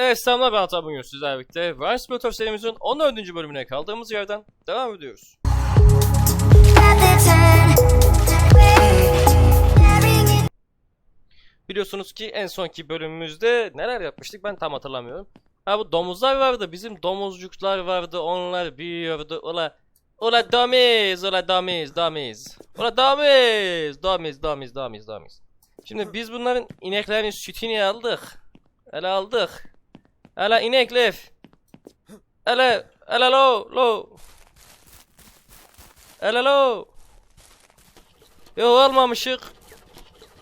Evet selamlar ben Ata bugün sizlerle birlikte Ryan Simulator serimizin 14. bölümüne kaldığımız yerden devam ediyoruz. Biliyorsunuz ki en sonki bölümümüzde neler yapmıştık ben tam hatırlamıyorum. Ha bu domuzlar vardı bizim domuzcuklar vardı onlar büyüyordu ula Ula domiz ula domiz domiz Ula domiz domiz domiz domiz domiz Şimdi biz bunların ineklerin sütünü aldık Ele aldık Hele inekler Hele hele lo lo Hele lo Yo almamışık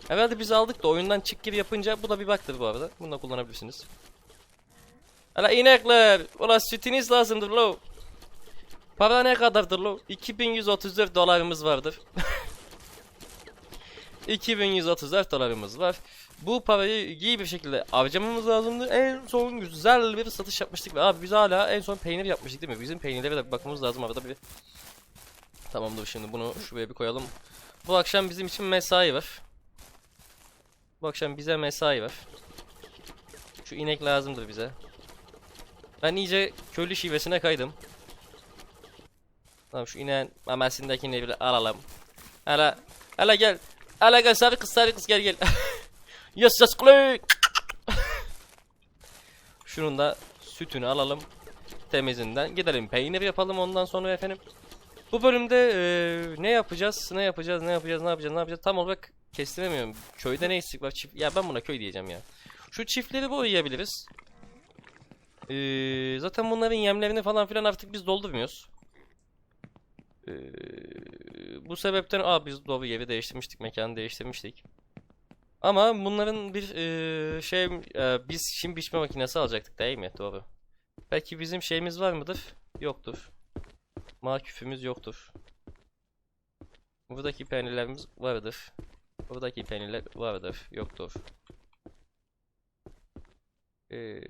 Herhalde biz aldık da oyundan çık gir yapınca bu da bir baktır bu arada. Bunu da kullanabilirsiniz. Hala inekler. Ulan sütünüz lazımdır lo. Para ne kadardır lo? 2134 dolarımız vardır. 2134 dolarımız var. Bu parayı iyi bir şekilde harcamamız lazımdı. En son güzel bir satış yapmıştık ve abi biz hala en son peynir yapmıştık değil mi? Bizim peynirlere de bakmamız lazım arada bir. Tamamdır şimdi bunu şuraya bir koyalım. Bu akşam bizim için mesai var. Bu akşam bize mesai var. Şu inek lazımdır bize. Ben iyice köylü şivesine kaydım. Tamam şu ineğin memesindekini bir alalım. Hele, hele gel. Hele gel sarı kız sarı kız gel gel. yes yes kule. Şunun da sütünü alalım. Temizinden. Gidelim peynir yapalım ondan sonra efendim. Bu bölümde eee, ne yapacağız? Ne yapacağız? Ne yapacağız? Ne yapacağız? Ne yapacağız? Tam olarak kestiremiyorum. Köyde ne eksik var? Çift... Ya ben buna köy diyeceğim ya. Şu çiftleri boyayabiliriz. Ee, zaten bunların yemlerini falan filan artık biz doldurmuyoruz. Ee, bu sebepten aa biz doğru yeri değiştirmiştik, mekanı değiştirmiştik. Ama bunların bir ee, şey ee, biz şimdi biçme makinesi alacaktık değil mi? Doğru. Belki bizim şeyimiz var mıdır? Yoktur. Maküfümüz yoktur. Buradaki peynirlerimiz vardır. Buradaki peynirler vardır. Yoktur. Ee,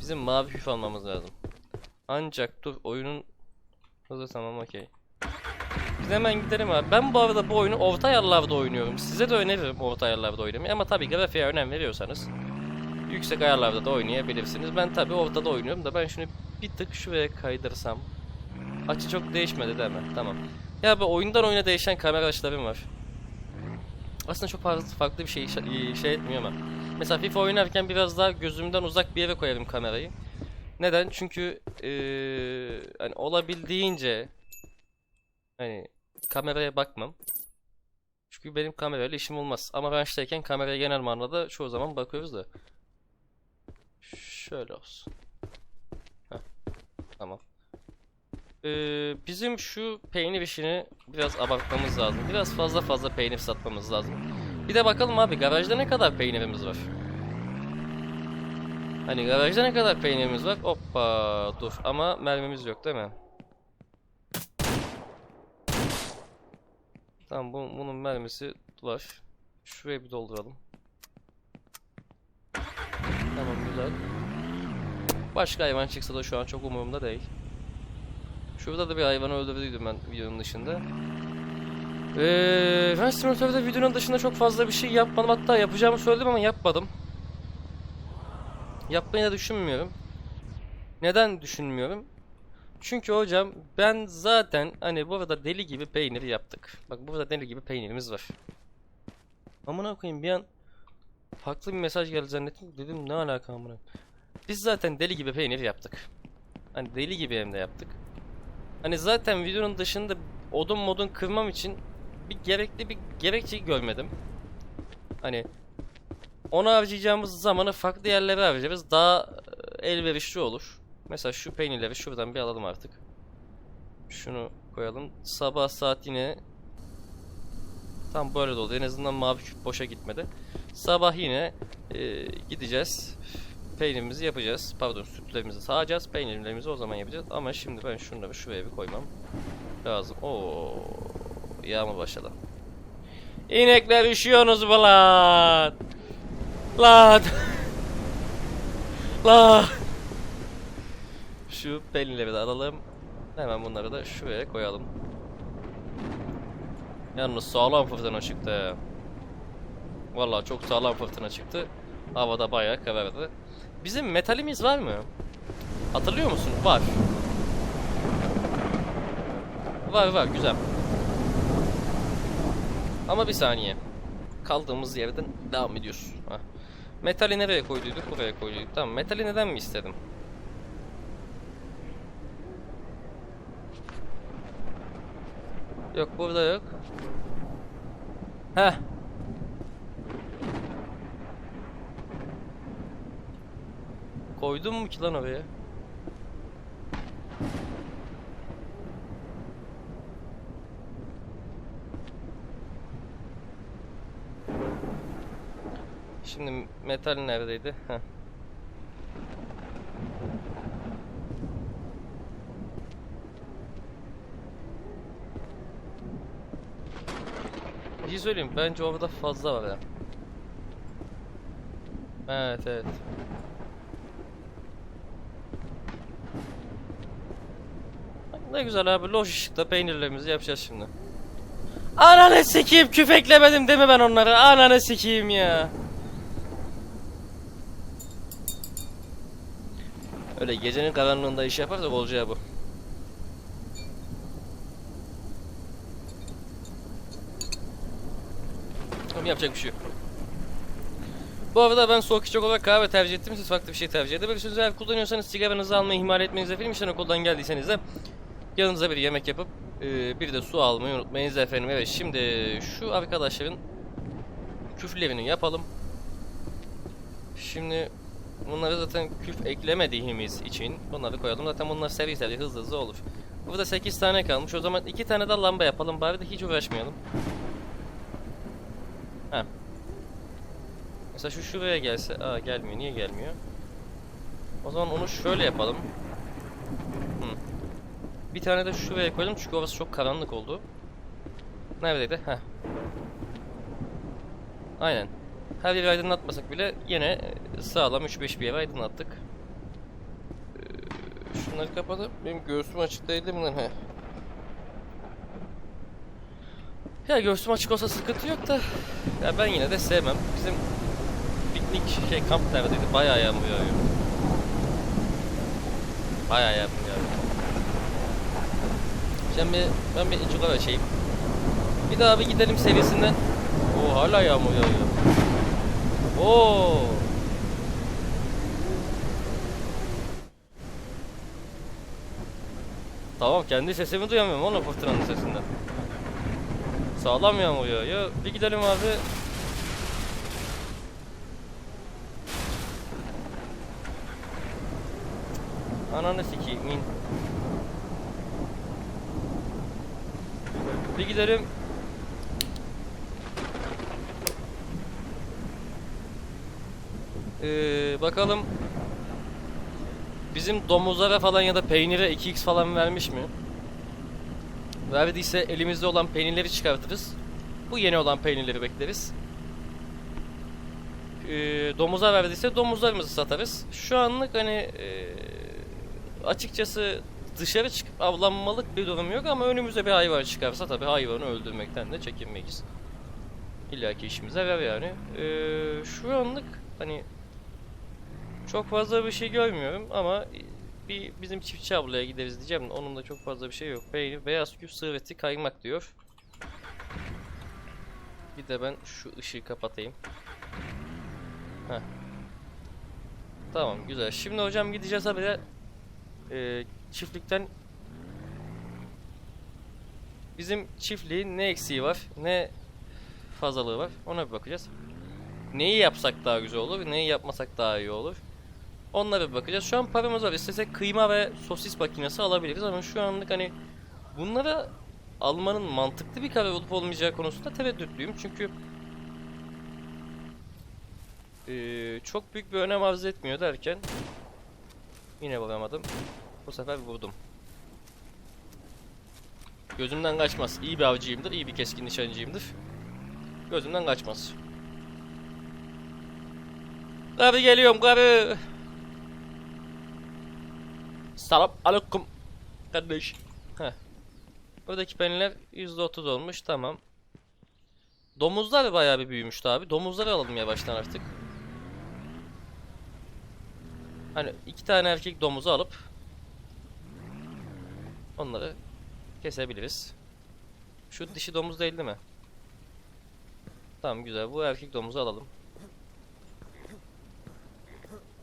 bizim mavi hüf almamız lazım. Ancak dur oyunun hızı tamam okey. Biz hemen gidelim abi. Ben bu arada bu oyunu orta ayarlarda oynuyorum. Size de öneririm orta ayarlarda oynamayı ama tabii grafiğe önem veriyorsanız yüksek ayarlarda da oynayabilirsiniz. Ben tabii ortada oynuyorum da ben şunu bir tık şuraya kaydırsam. Açı çok değişmedi değil mi? Tamam. Ya bu oyundan oyuna değişen kamera açılarım var. Aslında çok farklı, bir şey şey şey etmiyor ama. Mesela FIFA oynarken biraz daha gözümden uzak bir yere koyarım kamerayı. Neden? Çünkü eee hani olabildiğince hani kameraya bakmam. Çünkü benim kamerayla işim olmaz. Ama ben işteyken kameraya genel manada çoğu zaman bakıyoruz da. Şöyle olsun. Heh, tamam. Ee, bizim şu peynir işini biraz abartmamız lazım. Biraz fazla fazla peynir satmamız lazım. Bir de bakalım abi garajda ne kadar peynirimiz var? Hani garajda ne kadar peynirimiz var? Hoppa dur ama mermimiz yok değil mi? Tamam bu, bunun mermisi var. Şuraya bir dolduralım. Tamam güzel. Başka hayvan çıksa da şu an çok umurumda değil. Şurada da bir hayvanı öldürdüydüm ben videonun dışında. Eee ben simülatörde videonun dışında çok fazla bir şey yapmadım. Hatta yapacağımı söyledim ama yapmadım. Yapmayı da düşünmüyorum. Neden düşünmüyorum? Çünkü hocam ben zaten hani burada deli gibi peynir yaptık. Bak burada deli gibi peynirimiz var. Amına koyayım bir an farklı bir mesaj geldi zannettim. Dedim ne alaka amına. Biz zaten deli gibi peynir yaptık. Hani deli gibi hem de yaptık. Hani zaten videonun dışında odun modun kırmam için bir gerekli bir gerekçe görmedim. Hani onu harcayacağımız zamanı farklı yerlere harcarız. Daha e, elverişli olur. Mesela şu peynirleri şuradan bir alalım artık. Şunu koyalım. Sabah saat yine tam böyle de. En azından mavi küp boşa gitmedi. Sabah yine e, gideceğiz. Peynirimizi yapacağız. Pardon sütlerimizi sağacağız. Peynirlerimizi o zaman yapacağız. Ama şimdi ben şunları şuraya bir koymam lazım. Oo, yağmur başladı. İnekler üşüyorsunuz mu lan? Lan. Lan. Şu peynirleri de alalım. Hemen bunları da şuraya koyalım. Yalnız sağlam fırtına çıktı. Vallahi çok sağlam fırtına çıktı. Havada bayağı karardı. Bizim metalimiz var mı? Hatırlıyor musun? Var. Var var güzel. Ama bir saniye. Kaldığımız yerden devam ediyoruz. Hah. Metali nereye koyduyduk? Buraya koyduyduk. Tamam. Metali neden mi istedim? Yok burada yok. Heh. Koydum mu ki lan oraya? Şimdi metal neredeydi? Heh. Bir şey söyleyeyim bence orada fazla var ya. Evet evet. Ne güzel abi loş ışıkta peynirlerimizi yapacağız şimdi. Ananı sikeyim küfeklemedim mi ben onları? Ananı sikeyim ya. Öyle gecenin karanlığında iş yaparsak olacağı bu. Ama yapacak bir şey yok. Bu arada ben soğuk içecek olarak kahve tercih ettim. Siz farklı bir şey tercih edebilirsiniz. Eğer kullanıyorsanız sigaranızı almayı ihmal etmeniz efendim. İşten okuldan geldiyseniz de yanınıza bir yemek yapıp e, bir de su almayı unutmayınız efendim. Evet şimdi şu arkadaşların küflerini yapalım. Şimdi bunları zaten küf eklemediğimiz için bunları koyalım. Zaten bunlar seri seri hızlı hızlı olur. Burada 8 tane kalmış. O zaman 2 tane de lamba yapalım. Bari de hiç uğraşmayalım. Heh. Mesela şu şuraya gelse, aa gelmiyor. Niye gelmiyor? O zaman onu şöyle yapalım. Hı. Bir tane de şuraya koyalım çünkü orası çok karanlık oldu. Neredeydi? Heh. Aynen. Her yeri aydınlatmasak bile yine e, sağlam 3-5 bir yere aydınlattık. Ee, Şunları kapatıp benim göğsüm açık değildi mi lan? Heh. Ya göğsüm açık olsa sıkıntı yok da ya ben yine de sevmem. Bizim piknik şey kamp neredeydi? Bayağı yağmur yağıyor. Bayağı yağmur yağıyor. Şimdi ben bir çukur açayım. Bir daha bir gidelim serisinden. Oo hala yağmur yağıyor. Oo. Tamam kendi sesimi duyamıyorum oğlum fırtınanın sesinden. Sağlam yağmur yağıyor. Bir gidelim abi. Ananı sikeyim. Bir gidelim. Ee, bakalım. Bizim domuzlara falan ya da peynire 2x falan vermiş mi? Verdiyse elimizde olan peynirleri çıkartırız. Bu yeni olan peynirleri bekleriz. Ee, domuza verdiyse domuzlarımızı satarız. Şu anlık hani ee, açıkçası dışarı çıkıp avlanmalık bir durum yok ama önümüze bir hayvan çıkarsa tabii hayvanı öldürmekten de çekinmeyiz. İlla ki işimize ver yani. Ee, şu anlık hani çok fazla bir şey görmüyorum ama bir bizim çiftçi ablaya gideriz diyeceğim. de Onun da çok fazla bir şey yok. Peynir, beyaz küf, sığır eti, kaymak diyor. Bir de ben şu ışığı kapatayım. Heh. Tamam güzel. Şimdi hocam gideceğiz habire e, çiftlikten bizim çiftliğin ne eksiği var ne fazlalığı var ona bir bakacağız. Neyi yapsak daha güzel olur, neyi yapmasak daha iyi olur. Onlara bir bakacağız. Şu an paramız var. İstesek kıyma ve sosis makinesi alabiliriz ama şu anlık hani bunları almanın mantıklı bir karar olup olmayacağı konusunda tereddütlüyüm. Çünkü eee, çok büyük bir önem arz etmiyor derken yine vuramadım. Bu sefer vurdum. Gözümden kaçmaz. İyi bir avcıyımdır, iyi bir keskin nişancıyımdır. Gözümden kaçmaz. Karı geliyorum karı. Selam aleyküm kardeş. Heh. Buradaki peynirler %30 olmuş tamam. Domuzlar bayağı bir büyümüştü abi. Domuzları alalım yavaştan artık. Hani iki tane erkek domuzu alıp onları kesebiliriz. Şu dişi domuz değil değil mi? Tamam güzel. Bu erkek domuzu alalım.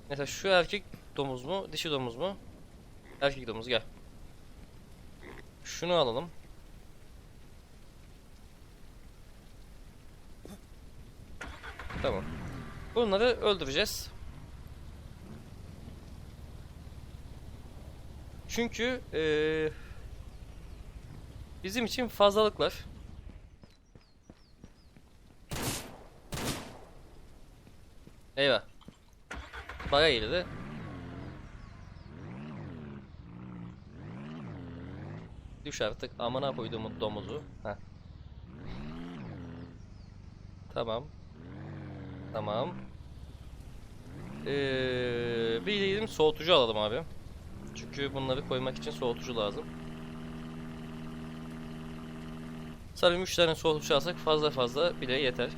Mesela şu erkek domuz mu, dişi domuz mu? Erkek domuz gel. Şunu alalım. Tamam. Bunları öldüreceğiz. Çünkü eee, bizim için fazlalıklar. Eyvah. Baga girdi. Düş artık amına koyduğumun domuzu. Heh. Tamam. Tamam. Ee, bir dedim soğutucu alalım abi. Çünkü bunları koymak için soğutucu lazım. Sanırım 3 tane soğutucu alsak fazla fazla bile yeter.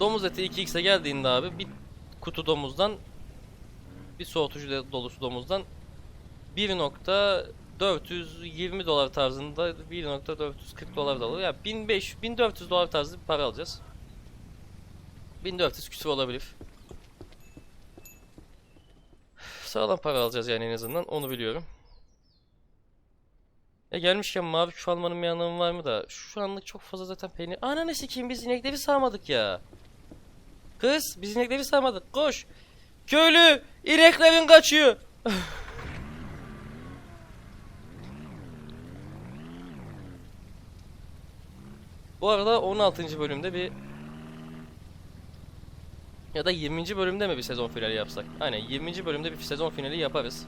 Domuz eti 2x'e geldiğinde abi bir kutu domuzdan bir soğutucu dolusu domuzdan 1.420 dolar tarzında 1.440 dolar da olur. Ya 1500 1400 dolar tarzı bir para alacağız. 1400 küsur olabilir. Sağlam para alacağız yani en azından onu biliyorum. E gelmişken mavi küf almanın bir anlamı var mı da şu anlık çok fazla zaten peynir. Ananı sikeyim biz inekleri sağmadık ya. Kız biz inekleri sağmadık koş. Köylü ineklerin kaçıyor. Bu arada 16. bölümde bir ya da 20. bölümde mi bir sezon finali yapsak? Aynen 20. bölümde bir sezon finali yaparız.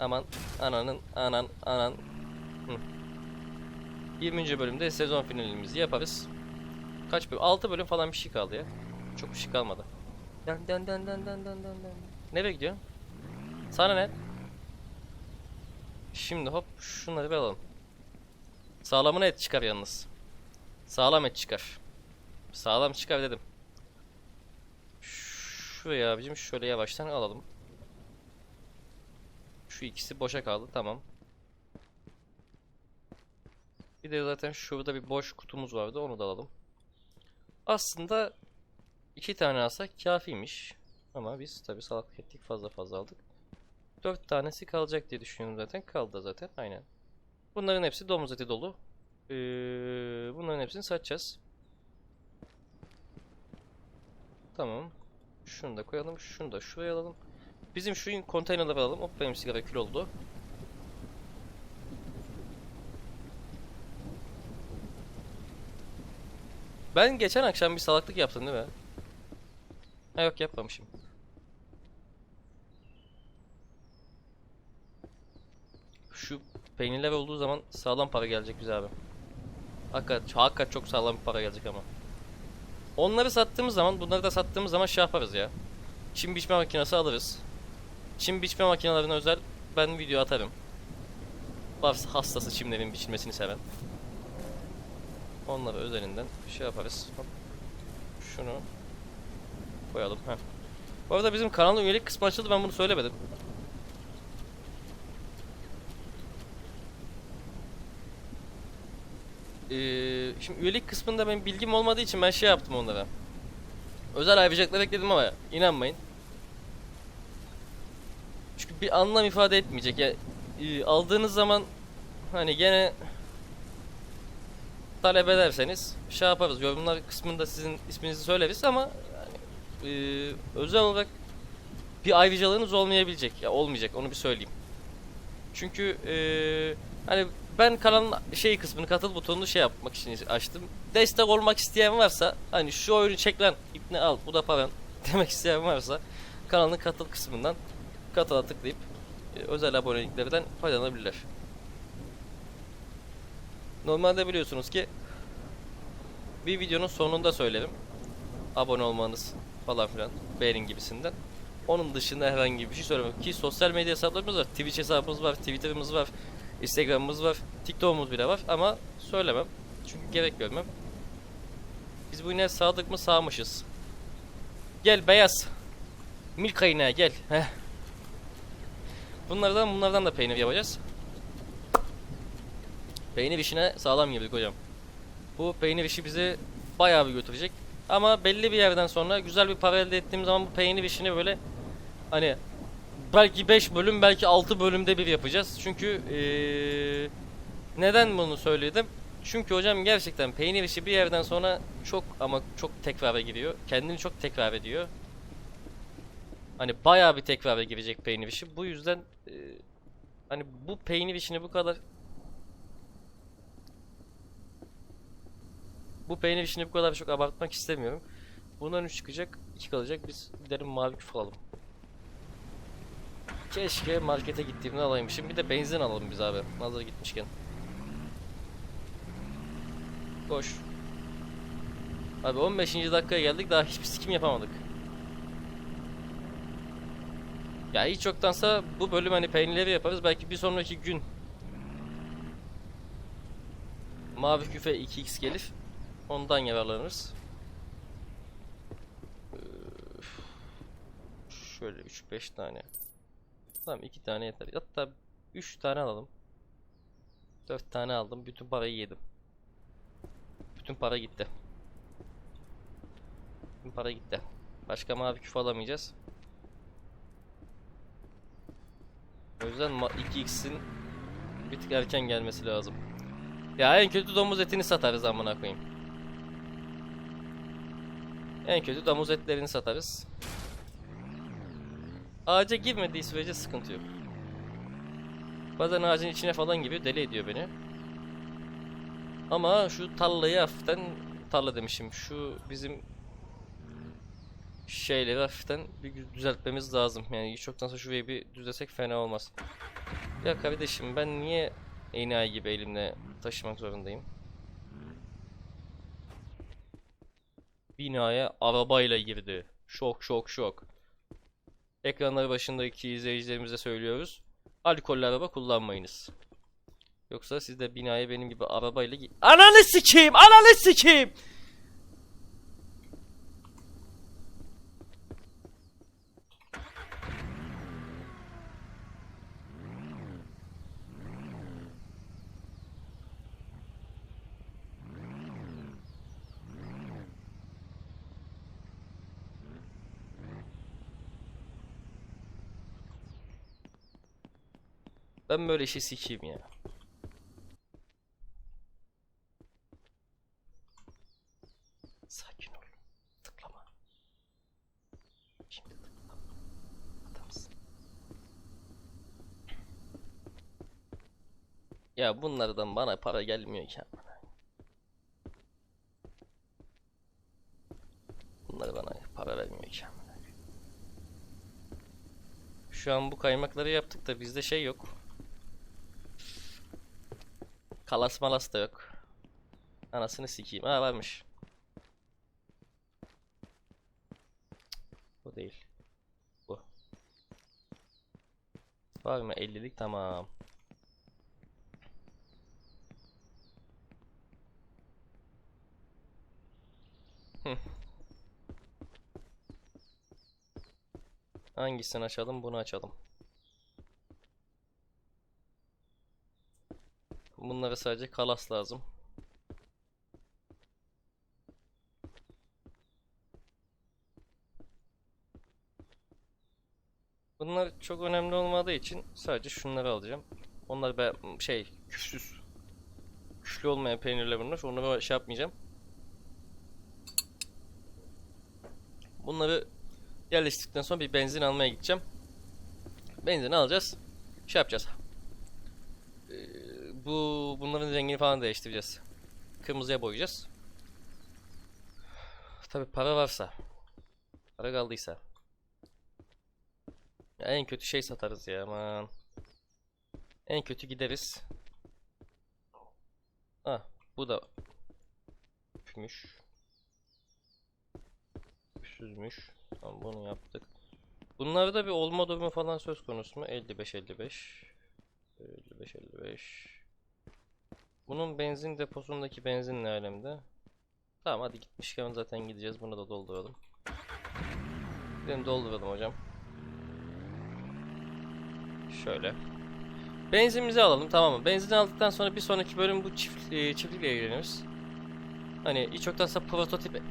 Aman ananın anan anan. Hı. 20. bölümde sezon finalimizi yaparız. Kaç bölüm? 6 bölüm falan bir şey kaldı ya. Çok bir şey kalmadı. Den den den den den den den. Nereye gidiyorsun? Sana ne? Şimdi hop şunları bir alalım. Sağlamına et çıkar yalnız. Sağlam et çıkar. Sağlam çıkar dedim. Şuraya abicim şöyle yavaştan alalım. Şu ikisi boşa kaldı tamam. Bir de zaten şurada bir boş kutumuz vardı onu da alalım. Aslında iki tane alsak kafiymiş. Ama biz tabi salaklık ettik fazla fazla aldık. Dört tanesi kalacak diye düşünüyorum zaten. Kaldı zaten aynen. Bunların hepsi domuz eti dolu. Ee, bunların hepsini satacağız. Tamam. Şunu da koyalım. Şunu da şuraya alalım. Bizim şu konteynerleri alalım. Hop benim sigara kül oldu. Ben geçen akşam bir salaklık yaptım değil mi? Ha yok yapmamışım. Şu peynirler olduğu zaman sağlam para gelecek bize abi. Hakikat, hakikat çok sağlam bir para gelecek ama. Onları sattığımız zaman, bunları da sattığımız zaman şey yaparız ya. Çim biçme makinesi alırız. Çim biçme makinelerine özel ben video atarım. Varsa hastası çimlerin biçilmesini seven. Onları özelinden şey yaparız. Hop. Şunu koyalım. Heh. Bu arada bizim kanalın üyelik kısmı açıldı ben bunu söylemedim. Ee, şimdi üyelik kısmında benim bilgim olmadığı için ben şey yaptım onlara. Özel ayrıcalıklar ekledim ama inanmayın. Çünkü bir anlam ifade etmeyecek. Ya e, aldığınız zaman hani gene talep ederseniz şey yaparız. Yorumlar kısmında sizin isminizi söyleriz ama yani, e, özel olarak bir ayrıcalığınız olmayabilecek. Ya olmayacak onu bir söyleyeyim. Çünkü e, hani ben kanalın şey kısmını katıl butonunu şey yapmak için açtım. Destek olmak isteyen varsa hani şu oyunu çek lan ipne al bu da paran demek isteyen varsa kanalın katıl kısmından katıla tıklayıp e, özel aboneliklerden faydalanabilirler. Normalde biliyorsunuz ki bir videonun sonunda söylerim. Abone olmanız falan filan beğenin gibisinden. Onun dışında herhangi bir şey söylemem ki sosyal medya hesaplarımız var. Twitch hesabımız var, Twitter'ımız var, Instagram'ımız var, TikTok'umuz bile var ama söylemem. Çünkü gerek görmem. Biz bu yine sağdık mı sağmışız. Gel beyaz. Milk kaynağı gel. Heh. Bunlardan bunlardan da peynir yapacağız. Peynir işine sağlam girdik hocam. Bu peynir işi bizi bayağı bir götürecek. Ama belli bir yerden sonra güzel bir para elde ettiğim zaman bu peynir işini böyle hani belki 5 bölüm belki 6 bölümde bir yapacağız. Çünkü eee, neden bunu söyledim? Çünkü hocam gerçekten peynir işi bir yerden sonra çok ama çok tekrara giriyor. Kendini çok tekrar ediyor. Hani bayağı bir tekrara girecek peynir işi. Bu yüzden eee, hani bu peynir işini bu kadar bu peynir işini bu kadar çok abartmak istemiyorum. Bundan 3 çıkacak, 2 kalacak. Biz gidelim mavi küf alalım. Keşke markete gittiğimde alaymışım. Bir de benzin alalım biz abi. Hazır gitmişken. Koş. Abi 15. dakikaya geldik daha hiçbir sikim yapamadık. Ya hiç yoktansa bu bölüm hani peynirleri yaparız. Belki bir sonraki gün Mavi küfe 2x gelir. Ondan yararlanırız. Şöyle 3-5 tane. Tamam 2 tane yeter. Hatta 3 tane alalım. 4 tane aldım. Bütün parayı yedim. Bütün para gitti. Bütün para gitti. Başka mavi küfe alamayacağız. O yüzden ma- 2x'in bir tık erken gelmesi lazım. Ya en kötü domuz etini satarız amına koyayım. En kötü domuz etlerini satarız. Ağaca girmediği sürece sıkıntı yok. Bazen ağacın içine falan giriyor deli ediyor beni. Ama şu tarlayı hafiften tarla demişim. Şu bizim şeyleri hafiften bir düzeltmemiz lazım. Yani hiç yoktansa şurayı bir düzlesek fena olmaz. Ya kardeşim ben niye enayi gibi elimle taşımak zorundayım? Binaya arabayla girdi. Şok şok şok. Ekranları başındaki izleyicilerimize söylüyoruz. Alkollü araba kullanmayınız. Yoksa siz de binaya benim gibi arabayla gi- Ananı sikeyim! Ananı sikeyim! Ben böyle işi sikeyim ya. Sakin ol. Tıklama. Şimdi tıklama. Adamsın. Ya bunlardan bana para gelmiyor ki. Bunlar bana para vermiyor ki. Şu an bu kaymakları yaptık da bizde şey yok. Kalas malas da yok. Anasını sikeyim. Ha varmış. Bu değil. Bu. Var mı? 50'lik tamam. Hangisini açalım? Bunu açalım. Bunlara sadece kalas lazım. Bunlar çok önemli olmadığı için sadece şunları alacağım. Onlar ben şey küfsüz. Küflü olmayan peynirler bunlar. Onları şey yapmayacağım. Bunları yerleştirdikten sonra bir benzin almaya gideceğim. Benzin alacağız. Şey yapacağız. Bu bunların rengini falan değiştireceğiz. Kırmızıya boyayacağız. Tabi para varsa. Para kaldıysa. Ya en kötü şey satarız ya aman. En kötü gideriz. Ah bu da üfmüş. Üfsüzmüş. Tamam bunu yaptık. Bunlarda bir olma durumu falan söz konusu mu? 55 55. 55 55. Bunun benzin deposundaki benzin ne alemde? Tamam hadi gitmişken zaten gideceğiz. Bunu da dolduralım. Gidelim dolduralım hocam. Şöyle. Benzinimizi alalım tamam mı? Benzin aldıktan sonra bir sonraki bölüm bu çift, e, çiftlikle ilgileniyoruz. Hani hiç yoktansa prototip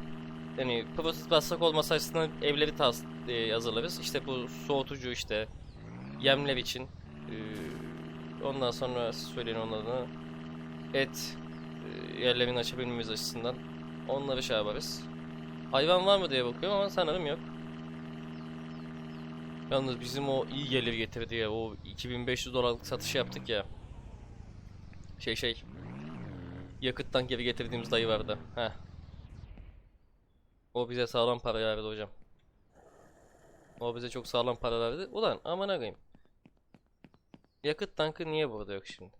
yani prototip bassak olmasa açısından evleri tas e, hazırlarız. İşte bu soğutucu işte yemler için e, ondan sonra söyleyin onlarını et e, yerlerini açabilmemiz açısından onları şey yaparız. Hayvan var mı diye bakıyorum ama sanırım yok. Yalnız bizim o iyi gelir getirdi ya. O 2500 dolarlık satış yaptık ya. Şey şey. Yakıttan geri getirdiğimiz dayı vardı. Heh. O bize sağlam para verdi hocam. O bize çok sağlam para verdi. Ulan aman koyayım. Yakıt tankı niye burada yok şimdi?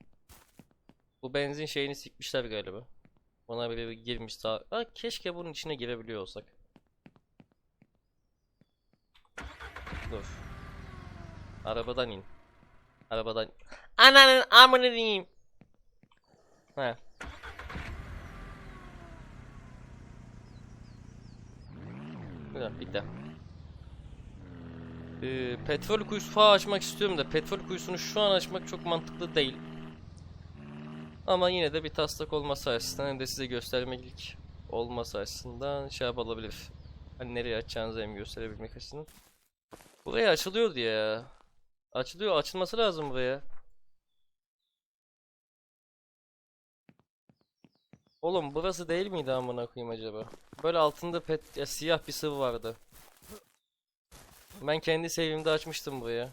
Bu benzin şeyini sikmişler galiba. Ona bile bir girmiş sağ. Aa, keşke bunun içine girebiliyor olsak. Dur. Arabadan in. Arabadan. Ananın amını diyeyim. He. Güzel bitti. Ee, petrol kuyusu açmak istiyorum da petrol kuyusunu şu an açmak çok mantıklı değil. Ama yine de bir taslak olması açısından hem de size göstermelik olması açısından şey yapılabilir. Hani nereye açacağınızı hem gösterebilmek açısından. Buraya açılıyordu ya. Açılıyor, açılması lazım buraya. Oğlum burası değil miydi amına koyayım acaba? Böyle altında pet ya siyah bir sıvı vardı. Ben kendi save'imde açmıştım buraya.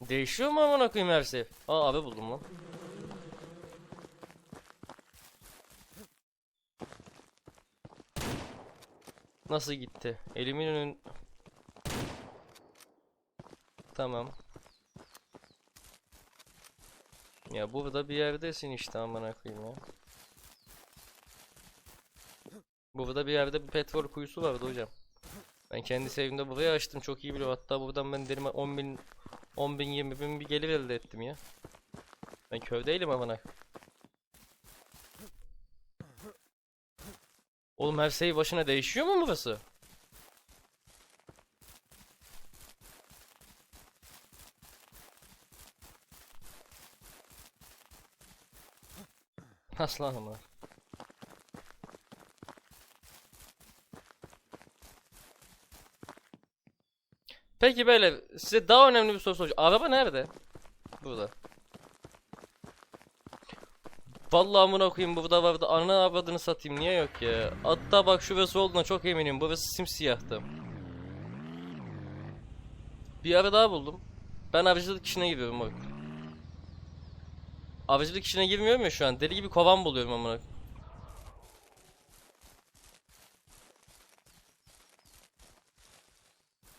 Değişiyor mu amına koyayım her save? Aa abi buldum lan. Nasıl gitti? Elimin önün... Tamam. Ya burada bir yerdesin işte amına koyayım ya. Burada bir yerde bir petrol kuyusu vardı hocam. Ben kendi sevimde burayı açtım çok iyi biliyorum. Hatta buradan ben derime 10 bin 10 bin 20 bin bir gelir elde ettim ya. Ben köy değilim amına. Oğlum her şey başına değişiyor mu burası? Lan ama? Peki böyle size daha önemli bir soru soracağım. Araba nerede? Burada. Vallahi amına koyayım burada vardı. Ana avradını satayım niye yok ya? Hatta bak şurası olduğuna çok eminim. Burası simsiyahtı. Bir ara daha buldum. Ben avcılık işine giriyorum bak. Avcılık işine girmiyorum ya şu an. Deli gibi kovan buluyorum amına.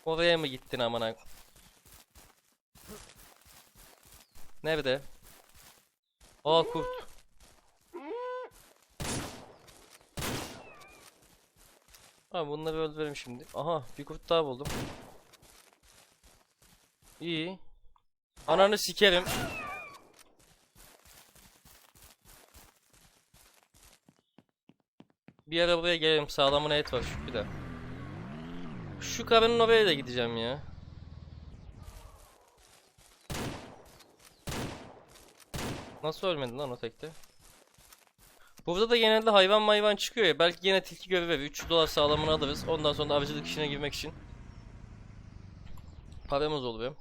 Oraya mı gittin amına? Nerede? Aa kurt. Abi bunları öldürelim şimdi. Aha bir kurt daha buldum. İyi. Ananı sikerim. Bir ara buraya gelelim. Sağlamına et var. Bir de. Şu karının oraya da gideceğim ya. Nasıl ölmedin lan o tekte? Burada da genelde hayvan mayvan çıkıyor ya. Belki yine tilki görevi 300 dolar sağlamını alırız. Ondan sonra avcılık işine girmek için. Paramız oluyor.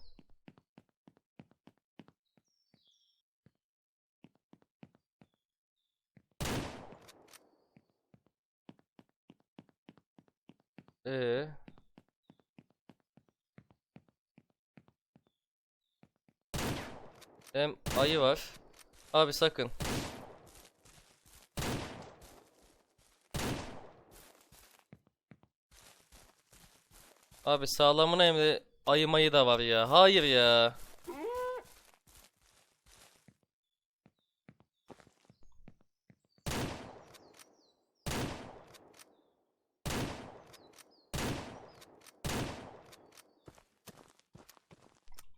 Ee. Hem ayı var. Abi sakın. Abi sağlamına hem de ayı mayı da var ya. Hayır ya.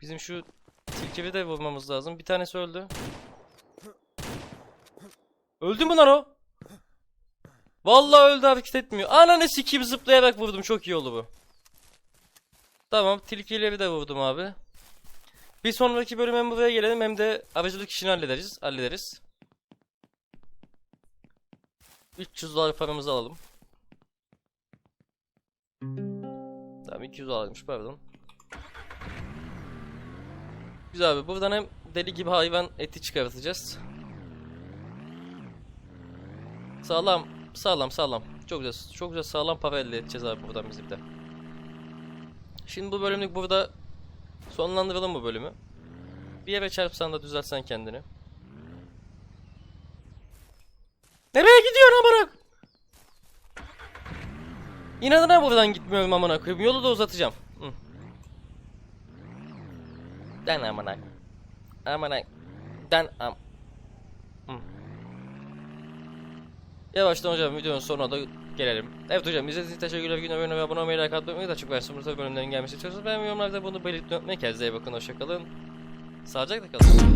Bizim şu tilkivi de vurmamız lazım. Bir tanesi öldü. Öldü mü lan o? Vallahi öldü hareket etmiyor. Ananı sikeyim zıplayarak vurdum. Çok iyi oldu bu. Tamam tilkileri de vurdum abi. Bir sonraki bölüm hem buraya gelelim hem de aracılık işini hallederiz. hallederiz. 300 dolar paramızı alalım. Tamam 200 dolarmış pardon. Güzel abi buradan hem deli gibi hayvan eti çıkartacağız. Sağlam sağlam sağlam. Çok güzel çok güzel sağlam para elde edeceğiz abi buradan bizim de. Şimdi bu bölümlük burada sonlandıralım bu bölümü. Bir yere çarpsan da düzeltsen kendini. Nereye gidiyorsun amına? İnadına buradan gitmiyorum amına koyayım. Yolu da uzatacağım. Den amına. Amına. Den am. Hı. Yavaştan hocam videonun sonuna da gelelim. Evet hocam izlediğiniz için teşekkürler. Gün abone ve abone olmayı, like atmayı da açık versin. Burada bölümlerin gelmesi istiyorsanız ben yorumlarda bunu belirtmeyi unutmayın. Kendinize iyi bakın. Hoşçakalın. Sağlıcakla kalın.